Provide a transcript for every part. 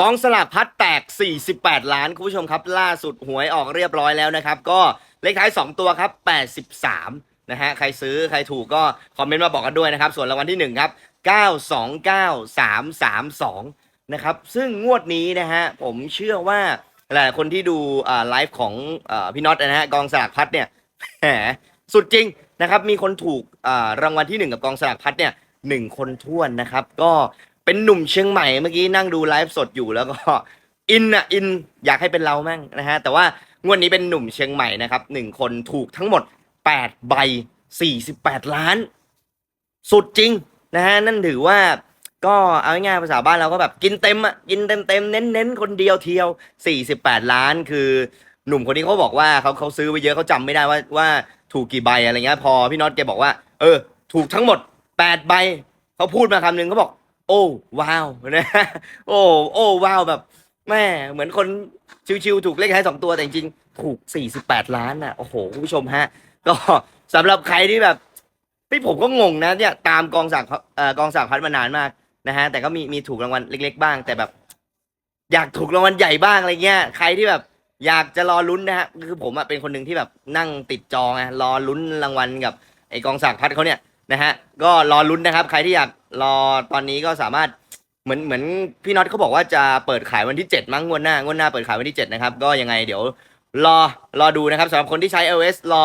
กองสลากพัดแตก 48 ล้านคุณผู้ชมครับ ล่าสุดหวยออกเรียบร้อยแล้วนะครับ ก็เลขท้าย 2 ตัวครับ 83 นะฮะ ใครซื้อใครถูกก็คอมเมนต์มาบอกกันด้วยนะครับ ส่วนรางวัลที่ 1 ครับ 929332 นะครับ ซึ่งงวดนี้นะฮะ ผมเชื่อว่าหลายๆคนที่ดูไลฟ์ของอพี่น็อตนะฮะกองสลากพัดเนี่ยแหมสุดจริงนะครับ มีคนถูกรางวัลที่หนึ่งกับกองสลากพัดเนี่ยหนึ่งคนท้วนนะครับ ก็ เป็นหนุ่มเชียงใหม่เมื่อกี้นั่งดูไลฟ์สดอยู่แล้วก็อินอะอินอยากให้เป็นเราแม่งนะฮะแต่ว่างวดนี้เป็นหนุ่มเชียงใหม่นะครับหนึ่งคนถูกทั้งหมดแปดใบสี่สิบแปดล้าน สุดจริงนะฮะนั่นถือว่าก็เอาง่ายๆภาษาบ้านเราก็แบบกินเต็มอะกินเต็มเต็มเน้นเน้นคนเดียวเที่ยวสี่สิบแปดล้าน คือหนุ่มคนนี้เขาบอกว่าเขาเขาซื้อไปเยอะเขาจำไม่ได้ว่าว่าถูกกี่ใบอะไรเงี้ยพอพี่น็อตแกบอกว่า เออ ถูกทั้งหมดแปดใบเขาพูดมาคำหนึ่งเขาบอก โอ้ว้าวนะโอ้โอ้ว้าวแบบแม่เหมือนคนชิวๆถูกเลขท้ายสองตัวแต่จริงๆถูกสี่สิบแปดล้านอะโอ้โหคุณผู้ชมฮะ ก็สำหรับใครที่แบบพี่ผมก็งงนะเนี่ยตามกองสากเอ่อกองสากพัดมานานมากนะฮะแต่ก็มีมีถูกรางวัลเล็ก ๆ บ้าง แต่แบบ อยากถูกรางวัลใหญ่บ้างอะไรเงี้ยใครที่แบบอยากจะรอลุ้นนะฮะคือผมอะเป็นคนหนึ่งที่แบบนั่งติดจอไงรอลุ้นรางวัลกับไอกองสากพัดเขาเนี่ยนะฮะก็รอลุ้นนะครับ ใครที่อยาก รอตอนนี้ก็สามารถเหมือนเหมือนพี่น็อตเขาบอกว่าจะเปิดขายวันที่ 7 มั้งงวดหน้างวดหน้าเปิดขายวันที่ 7 นะครับ ก็ยังไงเดี๋ยวรอรอดูนะครับสำหรับคนที่ใช้ iOS รอ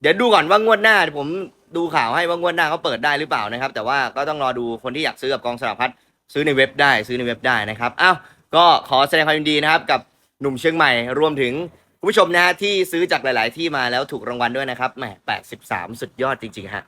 เดี๋ยวดูก่อนว่างวดหน้าผมดูข่าวให้ว่างวดหน้าเขาเปิดได้หรือเปล่านะครับ แต่ว่าก็ต้องรอดูคนที่อยากซื้อกับกองสลากพัดซื้อในเว็บได้ซื้อในเว็บได้นะครับอ้าวก็ขอแสดงความยินดีนะครับกับหนุ่มเชียงใหม่รวมถึงคุณผู้ชมนะฮะที่ซื้อจากหลาย ๆ ที่มาแล้วถูกรางวัลด้วยนะครับแหม83 สุดยอดจริง ๆ ฮะ